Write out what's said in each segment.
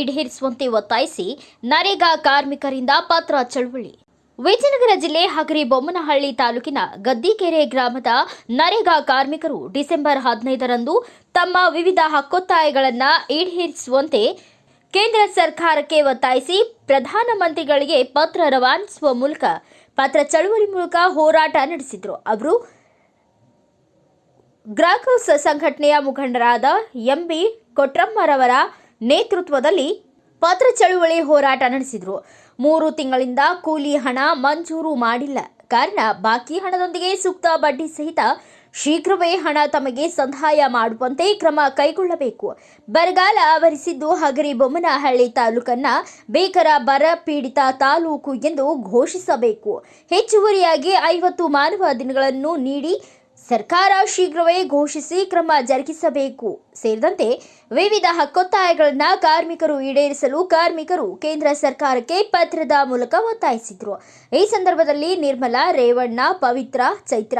ಈಡೇರಿಸುವಂತೆ ಒತ್ತಾಯಿಸಿ ನರೇಗಾ ಕಾರ್ಮಿಕರಿಂದ ಪತ್ರ ಚಳವಳಿ. ವಿಜಯನಗರ ಜಿಲ್ಲೆ ಹಗರಿ ಬೊಮ್ಮನಹಳ್ಳಿ ತಾಲೂಕಿನ ಗದ್ದಿಕೆರೆ ಗ್ರಾಮದ ನರೇಗಾ ಕಾರ್ಮಿಕರು ಡಿಸೆಂಬರ್ ಹದಿನೈದರಂದು ತಮ್ಮ ವಿವಿಧ ಹಕ್ಕೊತ್ತಾಯಗಳನ್ನು ಈಡೇರಿಸುವಂತೆ ಕೇಂದ್ರ ಸರ್ಕಾರಕ್ಕೆ ಒತ್ತಾಯಿಸಿ ಪ್ರಧಾನಮಂತ್ರಿಗಳಿಗೆ ಪತ್ರ ರವಾನಿಸುವ ಮೂಲಕ ಪತ್ರ ಚಳವಳಿ ಮೂಲಕ ಹೋರಾಟ ನಡೆಸಿದರು. ಅವರು ಗ್ರಾಹಕ ಸಂಘಟನೆಯ ಮುಖಂಡರಾದ ಎಂಬಿ ಕೊಟ್ರಮ್ಮರವರ ನೇತೃತ್ವದಲ್ಲಿ ಪತ್ರ ಚಳುವಳಿ ಹೋರಾಟ ನಡೆಸಿದರು. ಮೂರು ತಿಂಗಳಿಂದ ಕೂಲಿ ಹಣ ಮಂಜೂರು ಮಾಡಿಲ್ಲ. ಕಾರಣ, ಬಾಕಿ ಹಣದೊಂದಿಗೆ ಸೂಕ್ತ ಬಡ್ಡಿ ಸಹಿತ ಶೀಘ್ರವೇ ಹಣ ತಮಗೆ ಸಂದಾಯ ಮಾಡುವಂತೆ ಕ್ರಮ ಕೈಗೊಳ್ಳಬೇಕು. ಬರಗಾಲ ಆವರಿಸಿದ್ದು ಹಗರಿ ಬೊಮ್ಮನಹಳ್ಳಿ ತಾಲೂಕನ್ನ ಬೇಕರ ಬರ ಪೀಡಿತ ತಾಲೂಕು ಎಂದು ಘೋಷಿಸಬೇಕು. ಹೆಚ್ಚುವರಿಯಾಗಿ ಐವತ್ತು ಮಾನವ ದಿನಗಳನ್ನು ನೀಡಿ ಸರ್ಕಾರ ಶೀಘ್ರವೇ ಘೋಷಿಸಿ ಕ್ರಮ ಜರುಗಿಸಬೇಕು. ಸೇರಿದಂತೆ ವಿವಿಧ ಹಕ್ಕೊತ್ತಾಯಗಳನ್ನು ಕಾರ್ಮಿಕರು ಈಡೇರಿಸಲು ಕಾರ್ಮಿಕರು ಕೇಂದ್ರ ಸರ್ಕಾರಕ್ಕೆ ಪತ್ರದ ಮೂಲಕ ಒತ್ತಾಯಿಸಿದರು. ಈ ಸಂದರ್ಭದಲ್ಲಿ ನಿರ್ಮಲಾ, ರೇವಣ್ಣ, ಪವಿತ್ರ, ಚೈತ್ರ,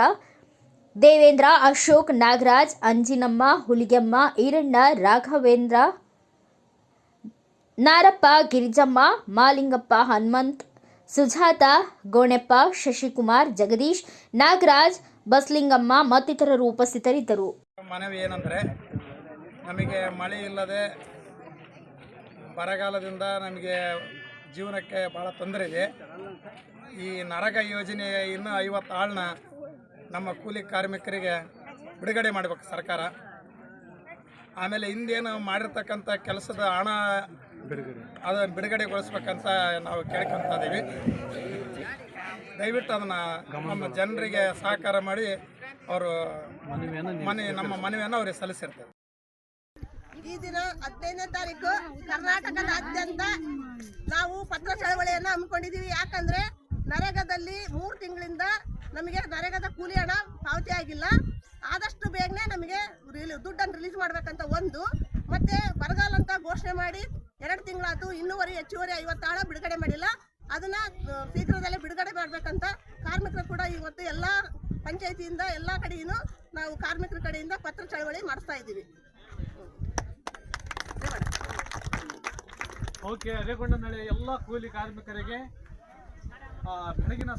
ದೇವೇಂದ್ರ, ಅಶೋಕ್, ನಾಗರಾಜ್, ಅಂಜಿನಮ್ಮ, ಹುಲಿಗೆಮ್ಮ, ಈರಣ್ಣ, ರಾಘವೇಂದ್ರ, ನಾರಪ್ಪ, ಗಿರಿಜಮ್ಮ, ಮಾಲಿಂಗಪ್ಪ, ಹನುಮಂತ್, ಸುಜಾತ, ಗೋಣೆಪ್ಪ, ಶಶಿಕುಮಾರ್, ಜಗದೀಶ್, ನಾಗರಾಜ್ ಬಸ್ಲಿಂಗಮ್ಮ ಮತ್ತಿತರರು ಉಪಸ್ಥಿತರಿದ್ದರು. ಮನವಿ ಏನಂದರೆ, ನಮಗೆ ಮಳೆ ಇಲ್ಲದೆ ಬರಗಾಲದಿಂದ ನಮಗೆ ಜೀವನಕ್ಕೆ ಭಾಳ ತೊಂದರೆ ಇದೆ. ಈ ನರಗ ಯೋಜನೆ ಇನ್ನು ಐವತ್ತು ಆಳನ್ನ ನಮ್ಮ ಕೂಲಿ ಕಾರ್ಮಿಕರಿಗೆ ಬಿಡುಗಡೆ ಮಾಡಬೇಕು ಸರ್ಕಾರ. ಆಮೇಲೆ ಹಿಂದೇನು ಮಾಡಿರ್ತಕ್ಕಂಥ ಕೆಲಸದ ಹಣ ಬಿಡುಗಡೆ ಅದನ್ನು ಬಿಡುಗಡೆಗೊಳಿಸ್ಬೇಕಂತ ನಾವು ಕೇಳ್ಕೊತಾ ಇದ್ದೀವಿ ದಯವಿಟ್ಟು ಅದನ್ನು ನಮ್ಮ ಜನರಿಗೆ ಸಹಕಾರ ಮಾಡಿ ಅವರು ಮನೆ ನಮ್ಮ ಮನವಿಯನ್ನು ಅವರಿಗೆ ಸಲ್ಲಿಸಿರ್ತಾರೆ. ಈ ದಿನ ಹದಿನೈದನೇ ತಾರೀಕು ಕರ್ನಾಟಕದಾದ್ಯಂತ ನಾವು ಪತ್ರ ಚಳವಳಿಯನ್ನು ಹಮ್ಮಿಕೊಂಡಿದ್ದೀವಿ. ಯಾಕಂದ್ರೆ ನರೇಗಾದಲ್ಲಿ ಮೂರು ತಿಂಗಳಿಂದ ನಮಗೆ ನರೇಗಾದ ಕೂಲಿ ಹಣ ಪಾವತಿ ಆಗಿಲ್ಲ. ಆದಷ್ಟು ಬೇಗನೆ ನಮಗೆ ರಿಲೀ ದುಡ್ಡನ್ನು ರಿಲೀಸ್ ಮಾಡಬೇಕಂತ ಒಂದು. ಮತ್ತೆ ಬರಗಾಲ ಅಂತ ಘೋಷಣೆ ಮಾಡಿ ಎರಡು ತಿಂಗಳಾಯ್ತು. ಇನ್ನೂವರೆ ಹೆಚ್ಚುವರಿ ಐವತ್ತು ಹಣ ಬಿಡುಗಡೆ ಮಾಡಿಲ್ಲ. ಅದನ್ನ ಶೀಘ್ರದಲ್ಲೇ ಬಿಡುಗಡೆ ಮಾಡ್ಬೇಕಂತ ಕಾರ್ಮಿಕರು ಕೂಡ ಇವತ್ತು ಎಲ್ಲ ಪಂಚಾಯತಿಯಿಂದ ಎಲ್ಲ ಕಡೆಯೂ ನಾವು ಕಾರ್ಮಿಕರ ಕಡೆಯಿಂದ ಪತ್ರ ಚಳವಳಿ ಮಾಡಿಸ್ತಾ ಇದ್ದೀವಿ. ಓಕೆ ಎಲ್ಲ ಕೂಲಿ ಕಾರ್ಮಿಕರಿಗೆ ಬೆಳಗಿನ